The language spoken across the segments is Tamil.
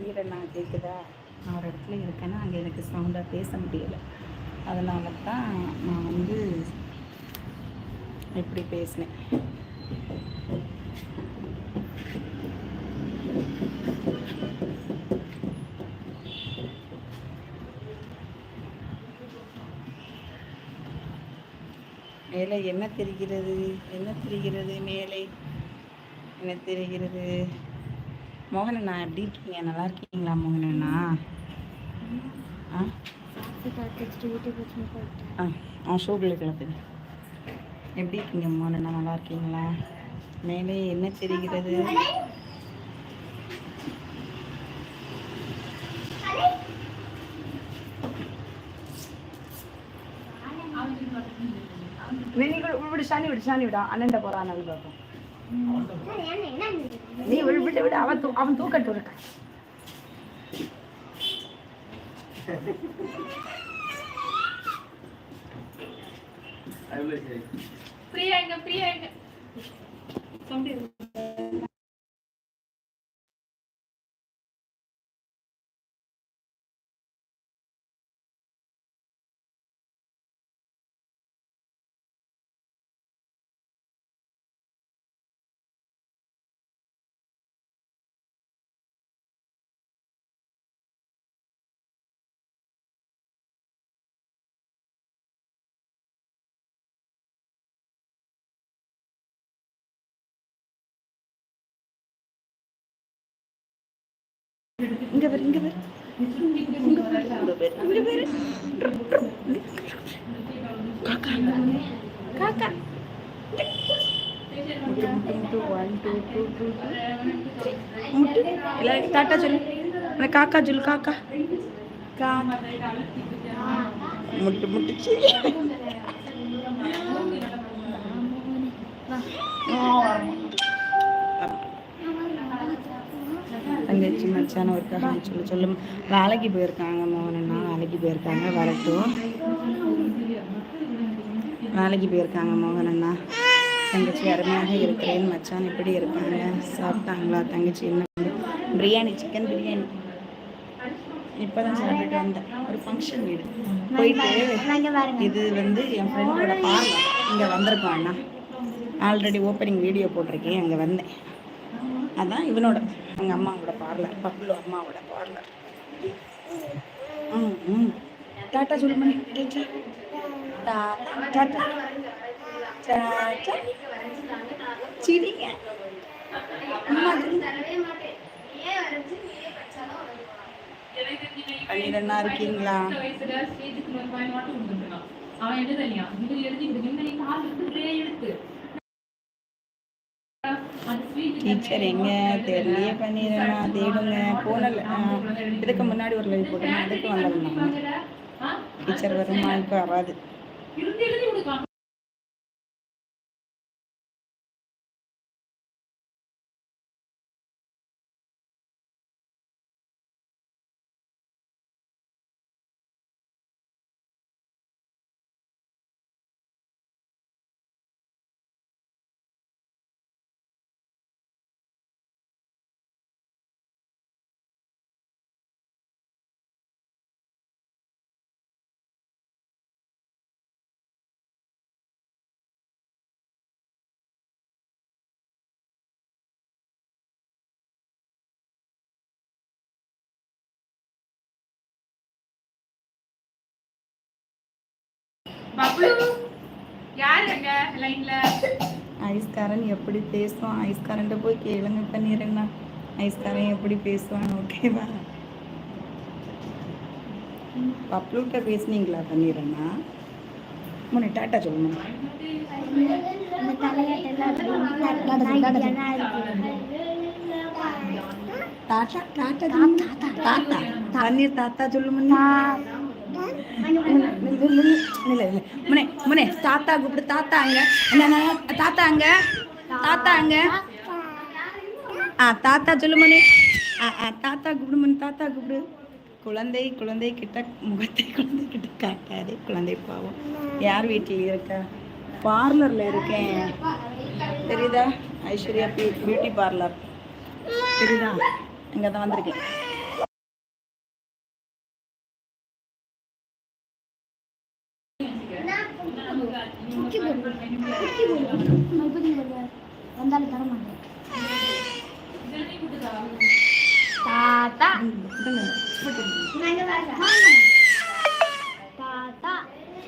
பன்னீர் நான் கேட்குதா? நான் ஒரு இடத்துல இருக்கேன்னா அங்கே எனக்கு சவுண்டாக பேச முடியலை. அதனால தான் நான் வந்து இப்படி பேசினேன். மேலே என்ன தெரிகிறது? என்ன தெரிகிறது மேலே? என்ன தெரிகிறது? மோகனண்ணா எப்படி இருக்கீங்க? நல்லா இருக்கீங்களா மோகனண்ணா? ஆ? ஆ ஷூபில் கிளப்புங்க எப்படி இருக்கீங்க மோகனண்ணா? நல்லா இருக்கீங்களா? மேலே என்ன தெரிகிறது? விடு சாணி விடு சாணி விடா அண்ணன் போறான் அது பார்ப்போம் நீ விடு விட்டு விடு. அவன் தூ அவன் தூக்கட்டு இருக்க பிரியாங்க பிரியாங்க இங்க பேர் இங்க பேர் இங்க பேர் இங்க பேர் காக்கா காக்கா முட்டு முட்டு முட்டு ஒன் டூ டூ டூ முட்டு எல்லாரும் டாட்டா சொல்லு அந்த காக்கா சொல்லு காக்கா கா முட்டு முட்டுச்சு தங்கச்சி மச்சான ஒர்க்காக சொல்லு. சொல்லும். வேலைக்கு போயிருக்காங்க மோகனண்ணா வேலைக்கு போயிருக்காங்க. வரட்டும். வேலைக்கு போயிருக்காங்க மோகனண்ணா தங்கச்சி அருமையாக இருக்கிறேன். மச்சான் எப்படி இருக்காங்க? சாப்பிட்டாங்களா தங்கச்சி? என்ன பிரியாணி சிக்கன் பிரியாணி. இப்போதான் சாப்பிட்டுட்டு வந்தேன். ஒரு ஃபங்க்ஷன் வீடு. போயிட்டு இது வந்து என் ஃப்ரெண்டோட பார்லர் இங்கே வந்திருக்கோம் அண்ணா. ஆல்ரெடி ஓப்பனிங் வீடியோ போட்டிருக்கேன். அங்கே வந்தேன். அதான் இவனோட எங்கள் அம்மாவோட பார்லர் பப்ளு அம்மாவோட பார்லர் ம் ம். டாட்டா சொல்லு மணி டாட்டா டாட்டா டாட்டா சிரிங்க. பன்னிரெண்டா இருக்கீங்களா? அவன் என்ன தனியா இது எழுதி இந்த நீ கால் எடுத்து எடுத்து. டீச்சர் எங்க? தெரியலையே பண்ணிடுறேன்னா தேடுங்க போனல. இதுக்கு முன்னாடி ஒரு லைவ் போட்டேன் அதுக்கு வந்திருந்தாங்க டீச்சர் வருமா? இப்போ வராது. ஐஸ்காரன் எப்படி பேசுவான்? ஐஸ்காரன்ட்ட போய் கேளுங்க பண்ணிடுறேன்னா ஐஸ்காரன் எப்படி பேசுவான் ஓகேவா பப்ளூட்ட பேசுனீங்களா பண்ணிடுறேன்னா முன்னே டாட்டா சொல்லுங்க. தாத்தா தாத்தா சொல்லுங்க. தாத்தா பன்னீர் தாத்தா சொல்லு முன்னே. இல்லை இல்லை முனே முனே தாத்தா கூப்பிடு தாத்தா அங்க. தாத்தாங்க தாத்தா அங்க. தாத்தா அங்க. ஆ தாத்தா சொல்லு முனே ஆ ஆ தாத்தா கூப்பிடு முனே தாத்தா கூப்பிடு. குழந்தை குழந்தை கிட்ட முகத்தை குழந்தை கிட்ட காட்டாதே குழந்தை பாவம். யார் வீட்டில் இருக்கா? பார்லரில் இருக்கேன். தெரியுதா? ஐஸ்வர்யா பியூட்டி பார்லர் தெரியுதா? இங்கே தான் வந்திருக்கேன். குக்கி போடு. குக்கி போடு. நான் இப்போதைக்கு போடுவேன் வந்தாலும் தர மாட்டேன் தாத்தா. தாத்தா.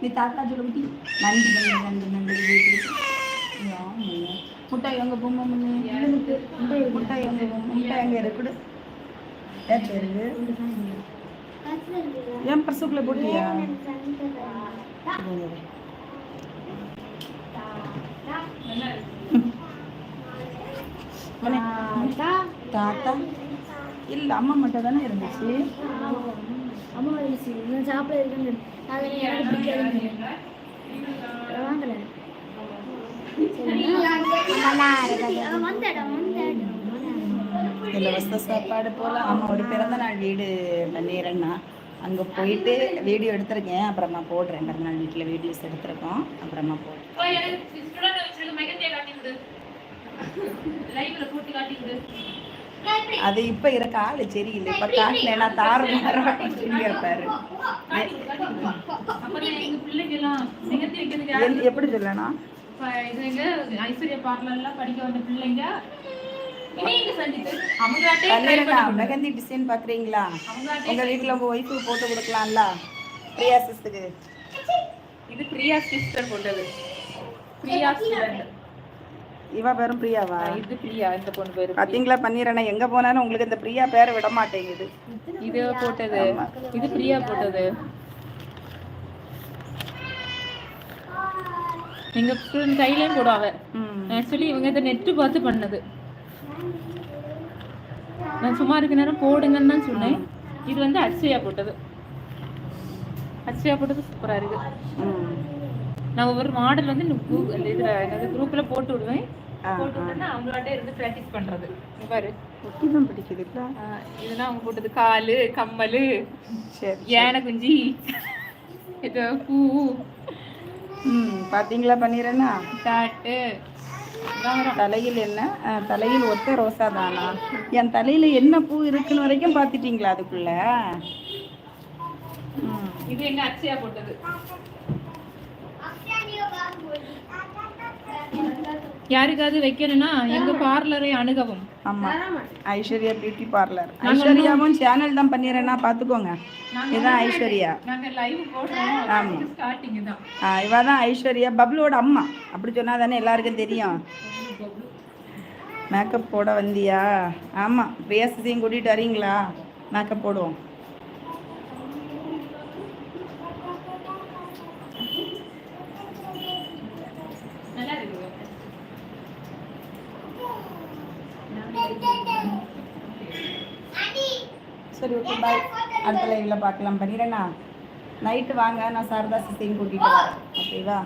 நீ தாத்தா சொல்ல குட்டி நன்றி நன்றி நன்றி நன்றி. முட்டாய் எங்க பொம்மை முட்டாய் எங்க முட்டாய் எங்க இருக்குது ஏன் பர்சுக்குள்ள போட்டியா? தாத்தா? இல்ல அம்மா மட்டும் தானே இருந்துச்சு. அம்மா வயசு நான் சாப்பிட இருக்குன்னு அது எனக்கு பிடிக்காதுன்னு வாங்கல இலவச சாப்பாடு போல அம்மாவோட பிறந்த நாள் வீடு பண்ணிடுறேன்னா அங்கே போயிட்டு வீடியோ எடுத்திருக்கேன். அப்புறமா போடுறேன். பிறந்த நாள் வீட்டில் வீடியோஸ் எடுத்திருக்கோம். அப்புறமா போடுறேன். அது இப்போ இருக்க ஆள் சரியில்லை. இப்போ காட்டினேன்னா தாறு யாரு? எல்- எப்படி சொல்லணும்? ஐஸ்வர்யா பார்லர்ல படிக்க வந்த பிள்ளைங்க. மெகந்தி டிசைன் பார்க்குறீங்களா அவங்களாட்டே உங்கள் வீட்டில் ஒய்ஃபுக்கு போட்டு கொடுக்கலாம்ல? பிரியா சிஸ்துக்கு. இது பிரியா சிஸ்டர் போட்டது பிரியா இவ பேரும் பிரியாவா? இது பிரியா இந்த பொண்ணு பேரு பார்த்தீங்களா பண்ணிடுறேன்னா எங்கே போனாலும் உங்களுக்கு இந்த பிரியா பேரை விட மாட்டேங்குது. இது போட்டது. இது பிரியா போட்டது. எங்க கையிலயும் போடுவாங்க ஆக்சுவலி இவங்க இதை நெட்டு பார்த்து பண்ணது. நான் சும்மா இருக்க நேரம் போடுங்கன்னு தான் சொன்னேன். இது வந்து அச்சயா போட்டது. அச்சயா போட்டது சூப்பரா இருக்கு. ம் நான் ஒவ்வொரு மாடல் வந்து கூகுள் இதுல என்னது குரூப்ல போட்டு விடுவேன். போட்டு விட்டேன்னா அவங்களாட்ட இருந்து ப்ராக்டிஸ் இங்க பாரு. ஆஹ் இதெல்லாம் அவங்க போட்டது. காலு கம்மல் சரி யானை குஞ்சி இது பூ. ம் பார்த்தீங்களா பண்ணிடுறேன்னா வரும். தலையில் என்ன? தலையில் ஒத்த ரோசா தானா? என் தலையில என்ன பூ இருக்குன்னு வரைக்கும் பார்த்துட்டீங்களா அதுக்குள்ள? இது என்ன அச்சியா போட்டது? யாருக்காவது வைக்கணும்னா எங்க பார்லரை அணுகவும். ஆமா. ஐஸ்வர்யா பியூட்டி பார்லர் ஐஸ்வர்யாவும் சேனல் தான் பண்ணிடுறேன்னா பார்த்துக்கோங்க இதுதான் ஐஸ்வர்யா. நாங்க லைவ் போடுறோம். ஆமா. ஸ்டார்டிங் தான். ஆ, இவ தான் ஐஸ்வர்யா. பப்ளோட அம்மா. அப்படி சொன்னா தானே எல்லாருக்கும் தெரியும். மேக்கப் போட வந்தியா? ஆமாம் பிரியாசித்தையும் கூட்டிகிட்டு வரீங்களா? மேக்கப் போடுவோம் நல்லா இருக்கு சரி ஓகே பாய் அடுத்த லைவில் பார்க்கலாம். பண்ணிடுறேண்ணா நைட்டு வாங்க. நான் சாரதா சித்தையும் கூட்டிகிட்டு வரேன். ஓகேவா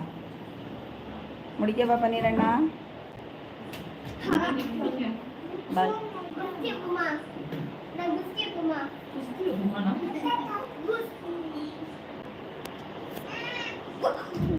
முடிக்கவா பண்ணிடுறேண்ணா பாய் ஆனா